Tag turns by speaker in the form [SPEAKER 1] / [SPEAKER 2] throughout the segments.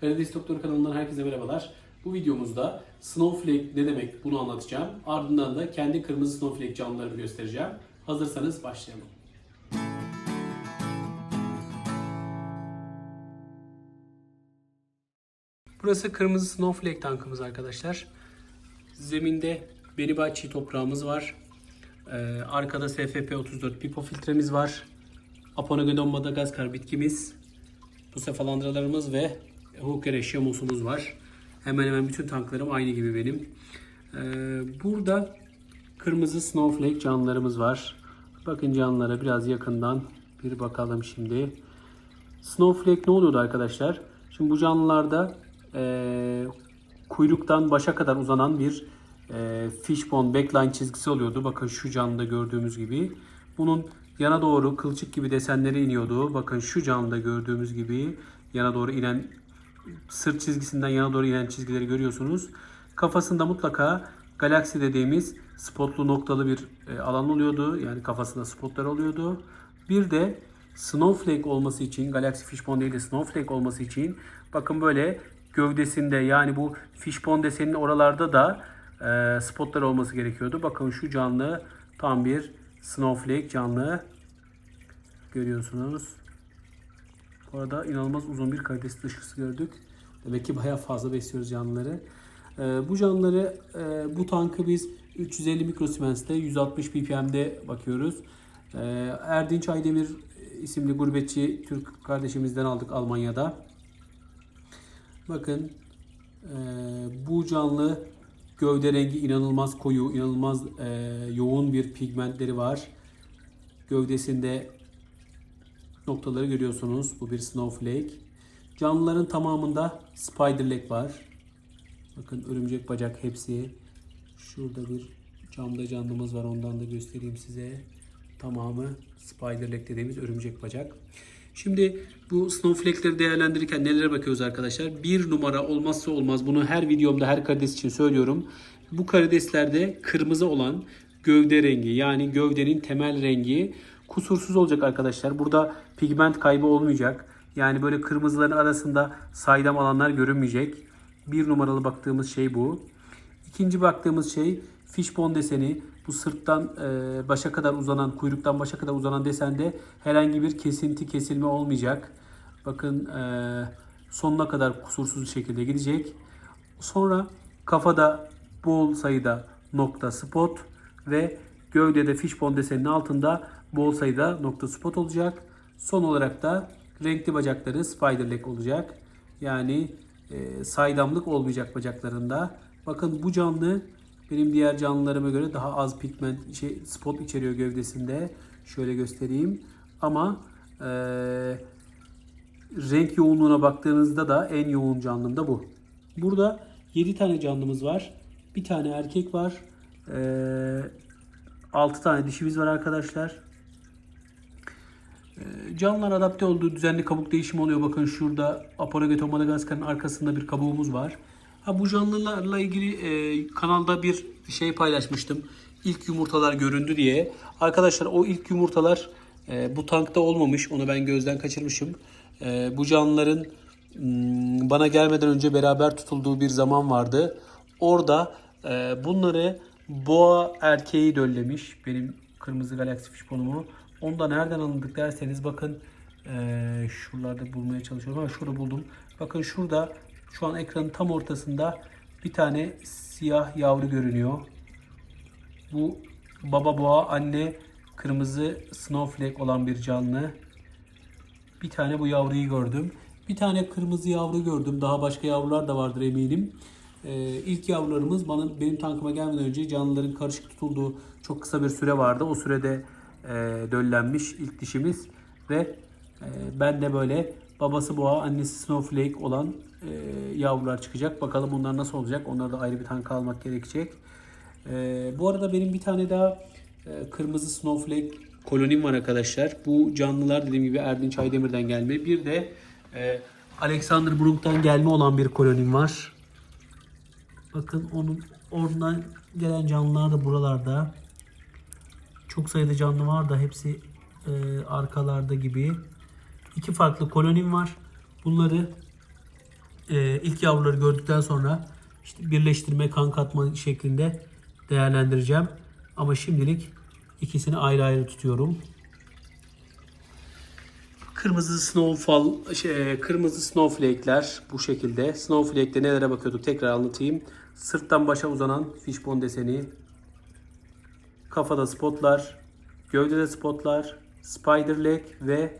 [SPEAKER 1] Karides Doktor kanalından herkese merhabalar. Bu videomuzda Snowflake ne demek bunu anlatacağım. Ardından da kendi kırmızı Snowflake canlılarını göstereceğim. Hazırsanız başlayalım. Burası kırmızı Snowflake tankımız arkadaşlar. Zeminde Beniba çiğ toprağımız var. Ee, arkada SFP-34 pipo filtremiz var. Aponogeton Madagaskar bitkimiz. Bu sefalandralarımız ve Hooker Şemus'umuz var. Hemen hemen bütün tanklarım aynı gibi benim. Ee, burada kırmızı Snowflake canlılarımız var. Bakın canlılara biraz yakından bir bakalım şimdi. Snowflake ne oluyordu arkadaşlar? Şimdi bu canlılarda eee, kuyruktan başa kadar uzanan bir eee fishbone backline çizgisi oluyordu. Bakın şu canlıda gördüğümüz gibi. Bunun yana doğru kılçık gibi desenleri iniyordu. Bakın şu canlıda gördüğümüz gibi yana doğru inen sırt çizgisinden yana doğru inen çizgileri görüyorsunuz. Kafasında mutlaka galaksi dediğimiz spotlu noktalı bir e, alan oluyordu. Yani kafasında spotlar oluyordu. Bir de snowflake olması için, Galaxy Fishbone değil de snowflake olması için bakın böyle gövdesinde yani bu fishbone deseninin oralarda da e, spotlar olması gerekiyordu. Bakın şu canlı tam bir snowflake canlı görüyorsunuz. Bu arada inanılmaz uzun bir karides dışkısı gördük. Demek ki bayağı fazla besliyoruz canlıları. Ee, bu canlıları, e, bu tankı biz 350 mikrosiemens'te 160 ppm'de bakıyoruz. Ee, Erdinç Aydemir isimli gurbetçi Türk kardeşimizden aldık Almanya'da. Bakın e, bu canlı gövde rengi inanılmaz koyu, inanılmaz e, yoğun bir pigmentleri var. Gövdesinde noktaları görüyorsunuz. Bu bir snowflake. Canlıların tamamında spider leg var. Bakın örümcek bacak hepsi. Şurada bir camda canlımız var. Ondan da göstereyim size. Tamamı spider leg dediğimiz örümcek bacak. Şimdi bu snowflake'leri değerlendirirken nelere bakıyoruz arkadaşlar? Bir numara olmazsa olmaz. Bunu her videomda her karides için söylüyorum. Bu karideslerde kırmızı olan gövde rengi yani gövdenin temel rengi kusursuz olacak arkadaşlar. Burada pigment kaybı olmayacak. Yani böyle kırmızıların arasında saydam alanlar görünmeyecek. Bir numaralı baktığımız şey bu. İkinci baktığımız şey fishbone deseni. Bu sırttan e, başa kadar uzanan, kuyruktan başa kadar uzanan desende herhangi bir kesinti, kesilme olmayacak. Bakın e, sonuna kadar kusursuz şekilde gidecek. Sonra kafada bol sayıda nokta spot ve gövdede fishbone deseninin altında bol sayıda nokta spot olacak. Son olarak da renkli bacakları spider leg olacak. Yani e, saydamlık olmayacak bacaklarında. Bakın bu canlı benim diğer canlılarıma göre daha az pigment şey, spot içeriyor gövdesinde. Şöyle göstereyim. Ama e, renk yoğunluğuna baktığınızda da en yoğun canlım da bu. Burada 7 tane canlımız var. Bir tane erkek var. E, 6 tane dişimiz var arkadaşlar. E, Canlılar adapte olduğu düzenli kabuk değişimi oluyor. Bakın şurada Aporogeton Madagaskar'ın arkasında bir kabuğumuz var. Ha bu canlılarla ilgili e, kanalda bir şey paylaşmıştım. İlk yumurtalar göründü diye. Arkadaşlar o ilk yumurtalar e, bu tankta olmamış. Onu ben gözden kaçırmışım. E, bu canlıların m, bana gelmeden önce beraber tutulduğu bir zaman vardı. Orada e, bunları boğa erkeği döllemiş. Benim kırmızı galaksi fişbonumu. Onu da nereden alındık derseniz bakın e, şuralarda bulmaya çalışıyorum ama şurada buldum. Bakın şurada şu an ekranın tam ortasında bir tane siyah yavru görünüyor. Bu baba boğa, anne kırmızı snowflake olan bir canlı. Bir tane bu yavruyu gördüm. Bir tane kırmızı yavru gördüm. Daha başka yavrular da vardır eminim. Ee, ilk yavrularımız bana benim tankıma gelmeden önce canlıların karışık tutulduğu çok kısa bir süre vardı. O sürede e, döllenmiş ilk dişimiz ve e, ben de böyle babası boğa, annesi snowflake olan e, yavrular çıkacak. Bakalım onlar nasıl olacak. Onlara da ayrı bir tank almak gerekecek. E, bu arada benim bir tane daha e, kırmızı snowflake kolonim var arkadaşlar. Bu canlılar dediğim gibi Erdinç Aydemir'den gelme. Bir de e, Alexander Brunk'tan gelme olan bir kolonim var. Bakın onun oradan gelen canlılar da buralarda. Çok sayıda canlı var da hepsi e, arkalarda gibi. İki farklı kolonim var. Bunları e, ilk yavruları gördükten sonra işte birleştirme, kan katma şeklinde değerlendireceğim. Ama şimdilik ikisini ayrı ayrı tutuyorum. Kırmızı snowfall, şey, kırmızı snowflake'ler bu şekilde. Snowflake'de nelere bakıyorduk tekrar anlatayım. Sırttan başa uzanan fishbone deseni, kafada spotlar, gövdede spotlar, spider leg ve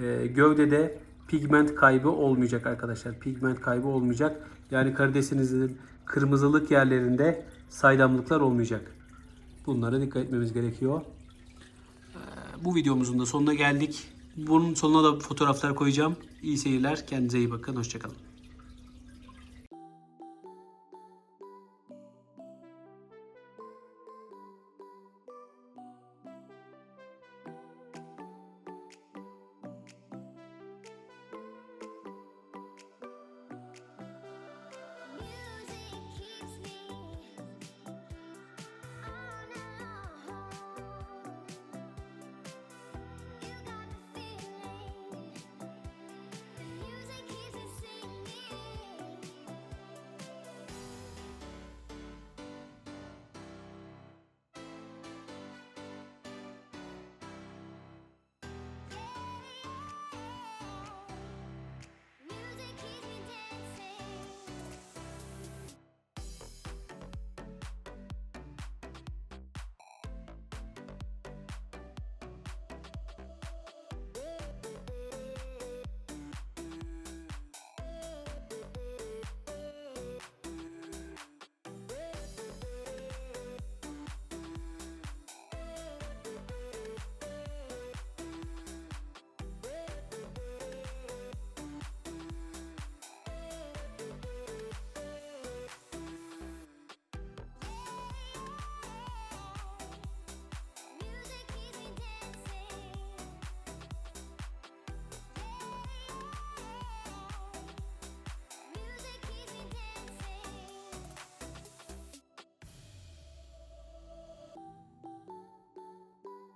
[SPEAKER 1] e, gövdede pigment kaybı olmayacak arkadaşlar. Pigment kaybı olmayacak. Yani karidesinizin kırmızılık yerlerinde saydamlıklar olmayacak. Bunlara dikkat etmemiz gerekiyor. E, Bu videomuzun da sonuna geldik. Bunun sonuna da fotoğraflar koyacağım. İyi seyirler. Kendinize iyi bakın. Hoşçakalın.